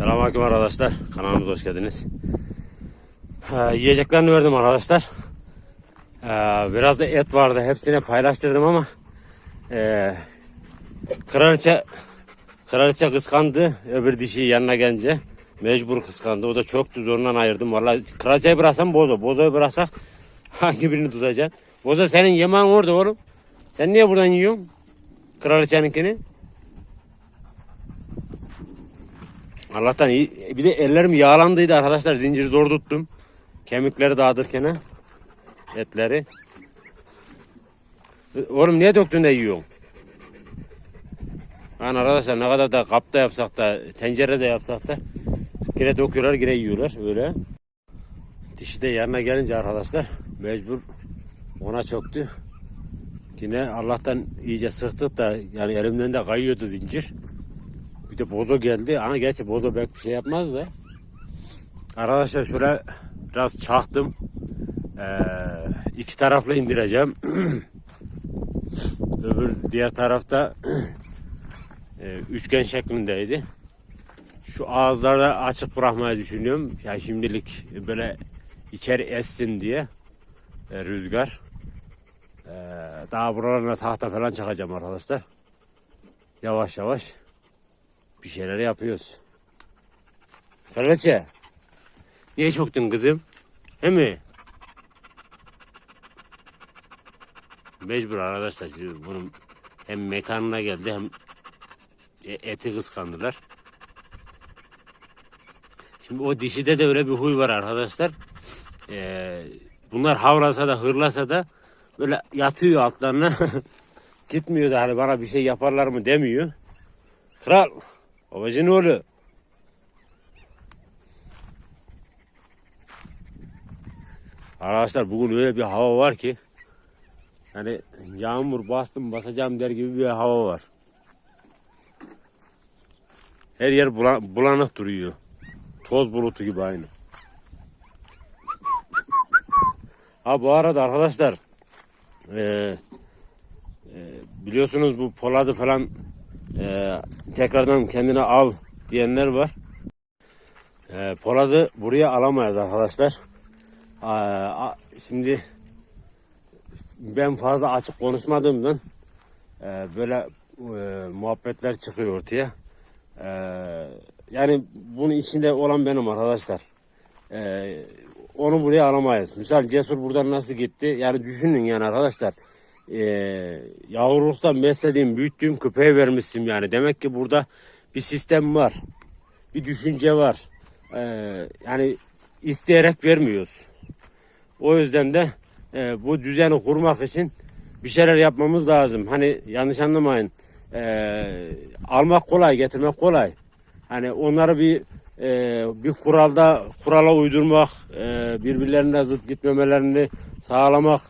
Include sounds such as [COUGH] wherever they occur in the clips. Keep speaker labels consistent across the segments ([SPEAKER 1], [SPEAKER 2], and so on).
[SPEAKER 1] Selamünaleyküm arkadaşlar. Kanalımıza hoş geldiniz. Ee, yiyeceklerini verdim arkadaşlar. Ee, biraz da et vardı. Hepsine paylaştırdım ama ee, kraliçe kraliçe kıskandı. Öbür dişi yanına gelince mecbur kıskandı. O da çoktu zorundan ayırdım. Vallahi kraliçeyi bıraksam bozo. Bozoyu bıraksak [LAUGHS] hangi birini tutacaksın? Bozo senin yemeğin orada oğlum. Sen niye buradan yiyorsun? Kraliçeninkini. Allah'tan iyi. Bir de ellerim yağlandıydı arkadaşlar. Zinciri zor tuttum. Kemikleri dağıtırken. Etleri. Oğlum niye döktün de yiyorsun? Yani arkadaşlar ne kadar da kapta yapsak da tencerede yapsak da yine döküyorlar yine yiyorlar öyle. Dişi de yanına gelince arkadaşlar mecbur ona çöktü. Yine Allah'tan iyice sıktık da yani elimden de kayıyordu zincir. Bir de bozo geldi. Ana gerçi bozo pek bir şey yapmadı da. Arkadaşlar şöyle biraz çaktım. Ee, iki taraflı indireceğim. [CLEARS THROAT] Öbür diğer tarafta [CLEARS THROAT] e, üçgen şeklindeydi. Şu ağızlarda açık bırakmayı düşünüyorum. Ya şimdilik böyle içeri essin diye e, rüzgar. Ee, daha buralarına tahta falan çakacağım arkadaşlar. Yavaş yavaş bir şeyler yapıyoruz. Kraliçe. Niye çoktun kızım? He mi? Mecbur arkadaşlar. Bunun hem mekanına geldi hem e- eti kıskandılar. Şimdi o dişide de öyle bir huy var arkadaşlar. Ee, bunlar havlasa da hırlasa da böyle yatıyor altlarına. [LAUGHS] Gitmiyor da hani bana bir şey yaparlar mı demiyor. Kral. Babacın oğlu. Arkadaşlar bugün öyle bir hava var ki hani yağmur bastım basacağım der gibi bir hava var. Her yer bula- bulanık duruyor. Toz bulutu gibi aynı. Ha bu arada arkadaşlar eee, e, biliyorsunuz bu Polat'ı falan eee, tekrardan kendine al diyenler var. Eee Polat'ı buraya alamayız arkadaşlar. Aa, a- şimdi ben fazla açık konuşmadığımdan eee, böyle eee, muhabbetler çıkıyor ortaya. Eee, yani bunun içinde olan benim arkadaşlar. Eee, onu buraya alamayız. Misal Cesur buradan nasıl gitti? Yani düşünün yani arkadaşlar. Eee yavruluktan beslediğim, büyüttüğüm köpeğe vermişsin yani. Demek ki burada bir sistem var. Bir düşünce var. Eee, yani isteyerek vermiyoruz. O yüzden de e, bu düzeni kurmak için bir şeyler yapmamız lazım. Hani yanlış anlamayın. E, almak kolay, getirmek kolay. Hani onları bir e, bir kuralda kurala uydurmak, e, birbirlerine zıt gitmemelerini sağlamak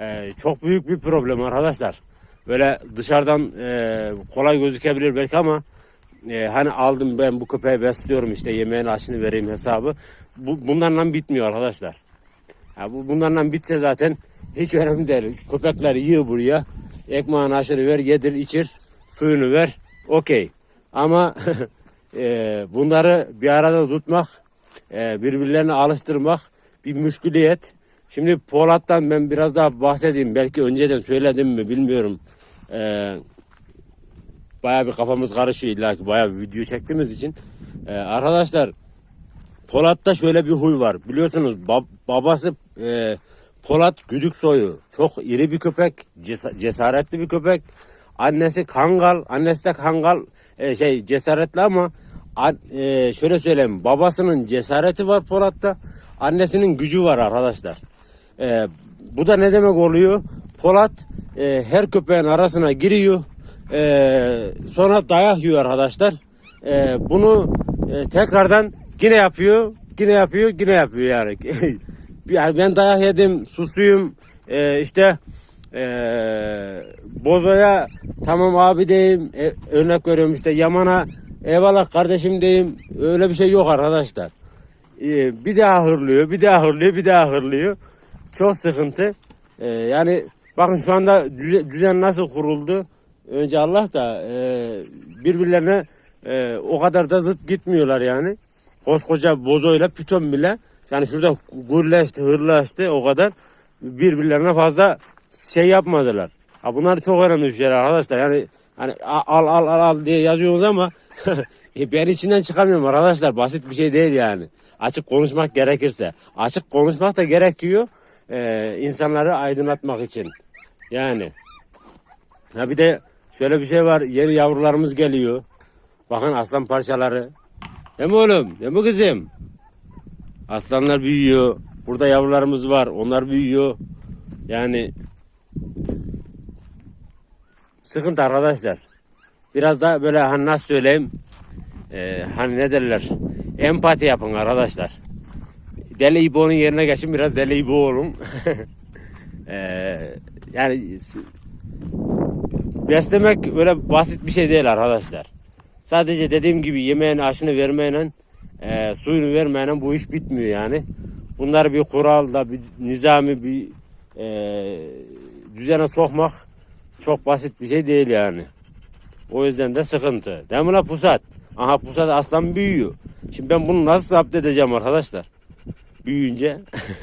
[SPEAKER 1] e, çok büyük bir problem arkadaşlar. Böyle dışarıdan e, kolay gözükebilir belki ama e, hani aldım ben bu köpeği besliyorum işte yemeğini aşını vereyim hesabı. Bu, bunlarla bitmiyor arkadaşlar. Ya bu bunlarla bitse zaten hiç önemli değil. Köpekler yığ buraya. Ekmeğini aşırı ver, yedir, içir, suyunu ver. Okey. Ama [LAUGHS] e, bunları bir arada tutmak, e, birbirlerine alıştırmak bir müşküliyet. Şimdi Polat'tan ben biraz daha bahsedeyim. Belki önceden söyledim mi bilmiyorum. E, bayağı bir kafamız karışıyor illa ki bayağı bir video çektiğimiz için. E, arkadaşlar Polat'ta şöyle bir huy var. Biliyorsunuz bab- babası e, Polat güdük soyu. Çok iri bir köpek. ces- cesaretli bir köpek. Annesi kangal. Annesi de kangal e, şey cesaretli ama e, şöyle söyleyeyim. Babasının cesareti var Polat'ta. Annesinin gücü var arkadaşlar. E, bu da ne demek oluyor? Polat e, her köpeğin arasına giriyor. E, sonra dayak yiyor arkadaşlar. E, bunu e, tekrardan yine yapıyor. Yine yapıyor. Yine yapıyor yani. [LAUGHS] yani ben dayak yedim. Susuyum. E, işte e, Bozo'ya tamam abi diyeyim. E, örnek veriyorum işte Yaman'a eyvallah kardeşim diyeyim. Öyle bir şey yok arkadaşlar. E, bir daha hırlıyor, bir daha hırlıyor, bir daha hırlıyor. Çok sıkıntı. E, yani bakın şu anda düze- düzen nasıl kuruldu. Önce Allah da e, birbirlerine e, o kadar da zıt gitmiyorlar yani. Koskoca bozoyla piton bile yani şurada gürleşti, hırlaştı o kadar birbirlerine fazla şey yapmadılar. Ha bunlar çok önemli bir şeyler arkadaşlar. Yani hani al al al al diye yazıyorsunuz ama [LAUGHS] ben içinden çıkamıyorum arkadaşlar. Basit bir şey değil yani. Açık konuşmak gerekirse. Açık konuşmak da gerekiyor. E, insanları aydınlatmak için. Yani. Ha bir de şöyle bir şey var. Yeni yavrularımız geliyor. Bakın aslan parçaları. Değil mi oğlum? Değil mi kızım? Aslanlar büyüyor. Burada yavrularımız var. Onlar büyüyor. Yani sıkıntı arkadaşlar. Biraz da böyle hani nasıl söyleyeyim? Ee, hani ne derler? Empati yapın arkadaşlar. Deli İbo'nun yerine geçin biraz Deli İbo olun. [LAUGHS] Ee, yani beslemek böyle basit bir şey değil arkadaşlar. Sadece dediğim gibi yemeğini aşını vermeyle e, suyunu vermeyle bu iş bitmiyor yani. Bunları bir kuralda bir nizami bir e, düzene sokmak çok basit bir şey değil yani. O yüzden de sıkıntı. Değil mi la pusat? Aha pusat aslan büyüyor. Şimdi ben bunu nasıl zapt edeceğim arkadaşlar? Büyüyünce. [LAUGHS]